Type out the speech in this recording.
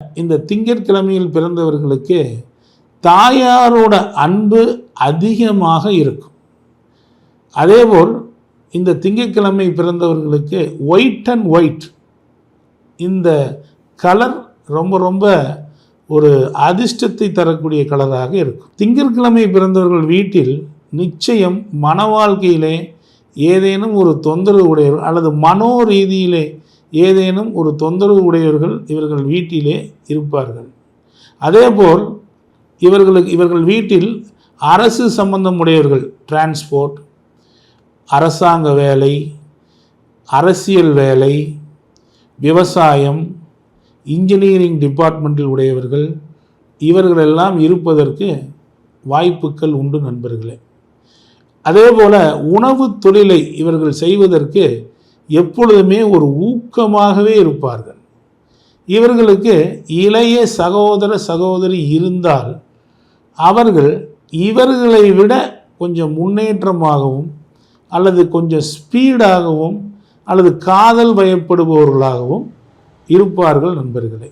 இந்த திங்கட்கிழமையில் பிறந்தவர்களுக்கு தாயாரோட அன்பு அதிகமாக இருக்கும். அதேபோல் இந்த திங்கட்கிழமை பிறந்தவர்களுக்கு ஒயிட் அண்ட் ஒயிட் இந்த கலர் ரொம்ப ரொம்ப ஒரு அதிர்ஷ்டத்தை தரக்கூடிய கலராக இருக்கும். திங்கட்கிழமை பிறந்தவர்கள் வீட்டில் நிச்சயம் மன வாழ்க்கையிலே ஏதேனும் ஒரு தொந்தரவு உடையவர் அல்லது மனோ ரீதியிலே ஏதேனும் ஒரு தொந்தரவு உடையவர்கள் இவர்கள் வீட்டிலே இருப்பார்கள். அதேபோல் இவர்களுக்கு இவர்கள் வீட்டில் அரசு சம்பந்தம் உடையவர்கள் டிரான்ஸ்போர்ட் அரசாங்க வேலை அரசியல் வேலை விவசாயம் இன்ஜினியரிங் டிபார்ட்மெண்ட்டில் உடையவர்கள் இவர்களெல்லாம் இருப்பதற்கு வாய்ப்புகள் உண்டு நண்பர்களே. அதே போல் உணவு தொழிலை இவர்கள் செய்வதற்கு எப்பொழுதுமே ஒரு ஊக்கமாகவே இருப்பார்கள். இவர்களுக்கு இளைய சகோதர சகோதரி இருந்தால் அவர்கள் இவர்களை விட கொஞ்சம் முன்னேற்றமாகவும் அல்லது கொஞ்சம் ஸ்பீடாகவும் அல்லது காதல் பயப்படுபவர்களாகவும் இருப்பார்கள் நண்பர்களே.